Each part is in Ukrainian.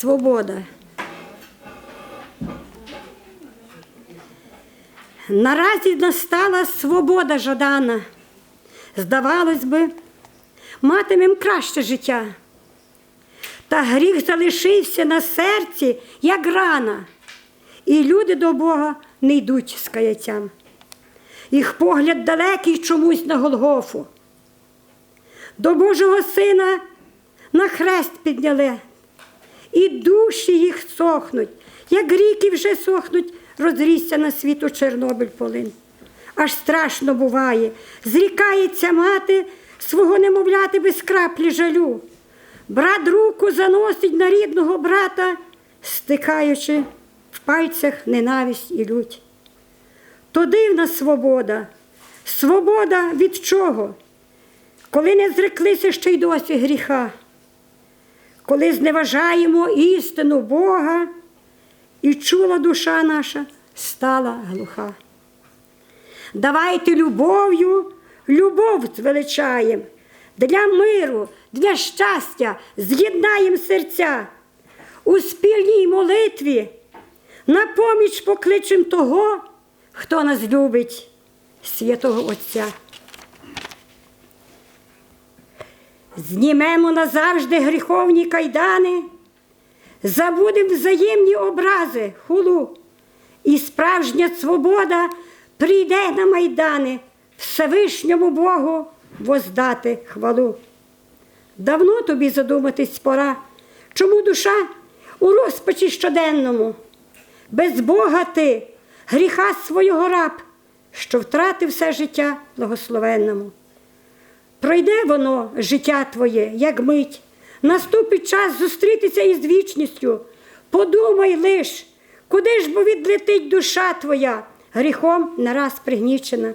Свобода. Наразі настала свобода жадана. Здавалось би, матимем краще життя. Та гріх залишився на серці, як рана, і люди до Бога не йдуть з каяттям. Їх погляд далекий чомусь на Голгофу. До Божого Сина на хрест підняли, і душі їх сохнуть, як ріки вже сохнуть, розрісся на світу Чорнобиль полин. Аж страшно буває, зрікається мати свого немовляти без краплі жалю. Брат руку заносить на рідного брата, стикаючи в пальцях ненависть і лють. То дивна свобода, свобода від чого? Коли не зреклися ще й досі гріха, коли зневажаємо істину Бога, і чула душа наша стала глуха. Давайте любов'ю, любов звеличаєм, для миру, для щастя з'єднаєм серця. У спільній молитві на поміч покличем того, хто нас любить, святого Отця. Знімемо назавжди гріховні кайдани, забудемо взаємні образи, хулу, і справжня свобода прийде на майдани Всевишньому Богу воздати хвалу. Давно тобі задуматись пора, чому душа у розпачі щоденному, без Бога ти, гріха свого раб, що втратив все життя благословенному. Пройде воно життя твоє, як мить, наступить час зустрітися із вічністю. Подумай лиш, куди ж бо відлетить душа твоя, гріхом нараз пригнічена,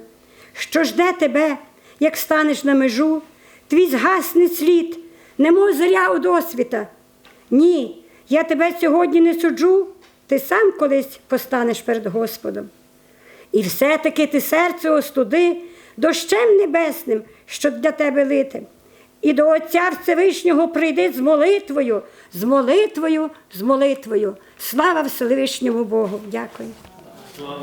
що жде тебе, як станеш на межу, твій згасне слід, немов заря у досвіта. Ні, я тебе сьогодні не суджу, ти сам колись постанеш перед Господом. І все-таки ти серце остуди дощем небесним, що для тебе лити. І до Отця Всевишнього прийди з молитвою, з молитвою, з молитвою. Слава Всевишньому Богу! Дякую.